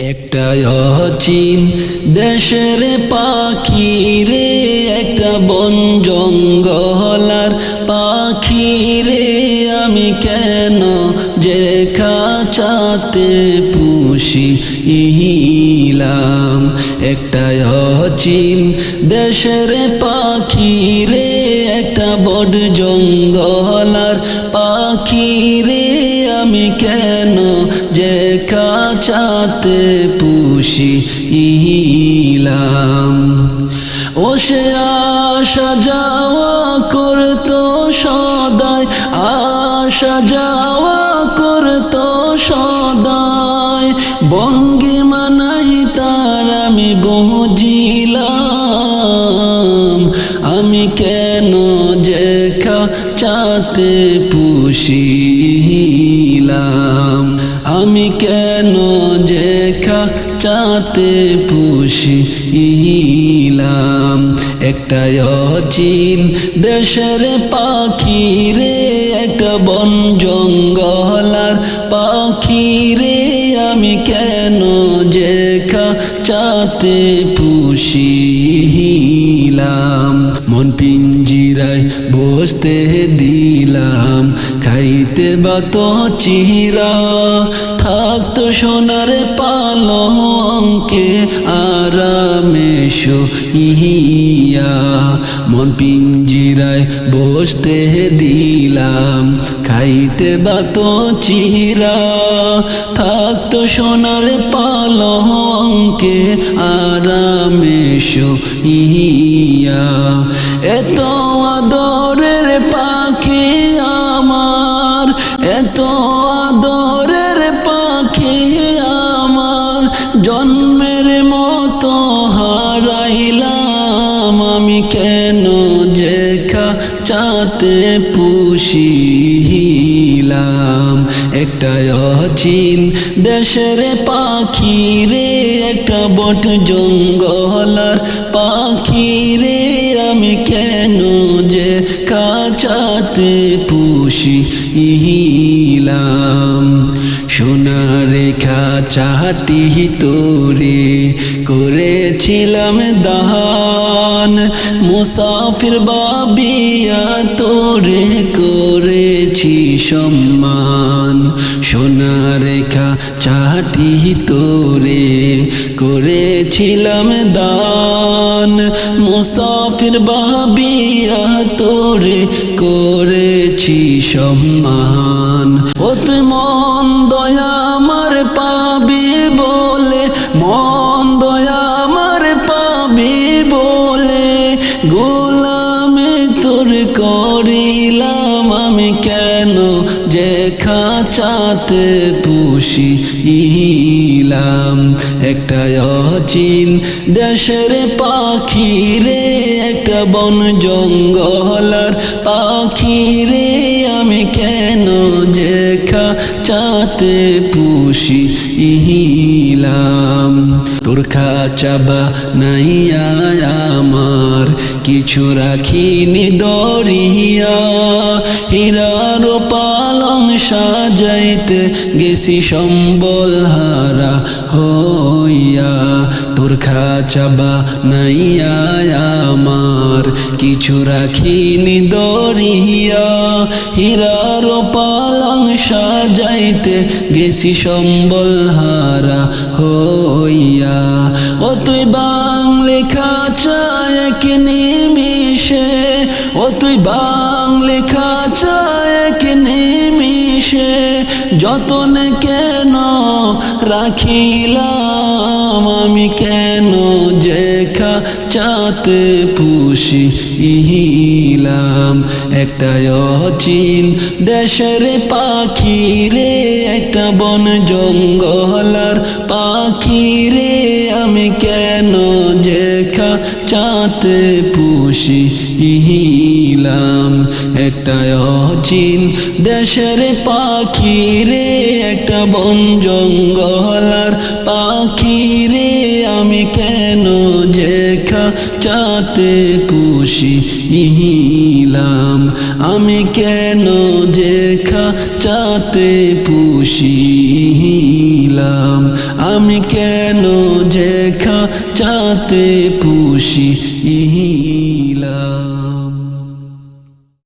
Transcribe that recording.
একটা অচিন, দেশের পাখি রে, একটা বন জঙ্গলার পাখি রে। আমি কেন যে খাঁচাতে পুষি ইলাম? একটা অচিন, দেশের পাখি রে, একটা বড জঙ্গলার পাখি রে। আমি কেন যে কাচাতে পুষি ইলাম। ও সে আশা যাওয়া করতো সদাই, আশা যাওয়া করতো সদাই। বঙ্গি মানাই তার আমি বুঝিলাম, আমি কেন যে চাতে পুষিলাম। আমি কেন যে চাতে পুষি ইলাম? একটা অচিন দেশের পাখি রে একটা বন জঙ্গলার পাখি রে। আমি কেন যে চাতে পুষিলাম মন পিঞ্জিরায় বসতে দিলাম। খাইতে বা তো চিরা। থাকতো সোনার পালঙ্কে আরামে ইয়া মন পিঞ্জিরায় বসতে দিলাম। খাইতে বা তো চিরা। থাকতো সোনার পালঙ্কে আরামে ইয়া। এত আদরের পাখি আমার, এত আদরের পাখি আমার। জন্মের মতো হারাইলাম আমি কেন যে চাতে পুষিলাম? একটা অচিন দেশের পাখি রে, একটা বট জঙ্গলার পাখি রে। আমি কেন যে কাচাতে পুষি ইলাম? সোনারে খাচাটি তোরে করেছিলাম দান। মুসাফির বাবিয়া তোরে করেছি সম্মান। সোনারেখা চাটি তোরে করেছিলাম দান। মুসাফির বাবিয়া তোরে করেছি সম্মান। ও তুই মন দয়া আমার পাবি বলে, মন দয়া আমার পাবি বলে। গোলামে খাঁচাতে পুষি ইলাম একটা অচিন দেশের পাখি রে, একটা বন জঙ্গলার পাখি রে। আমি কেন যে চাতে পুষি ইলাম চাবা নাইয়া আমার, কিছু রাখিনি দরিয়া। হীরার পালং সাজাইতে গেছি সম্বল হারা হইয়া। তোর খাচাবা নাইয়া আমার, কিছু রাখিনি দরিয়া। হীরার পালং সাজাইতে গেছি সম্বল হারা হইয়া। ও বাং লেখা চায় এক নিমিশে ও তুই বাংলে খাচায় এক নিমিশে যতন কেন রাখিলাম, আমি কেন যে চাতে পুষি ইলাম একটা অচিন দেশের পাখি রে, একটা বন জঙ্গলার পাখি রে। চাতে পুষি ইলাম একটা অচিন দেশের পাখি রে, একটা বন জঙ্গলার পাখি রে। আমি কেন যে চাতে পুষি ইলাম আমি কেন যে চাতে পুষিলাম আমি কেন যে খা চাতে পুষি ইহিলা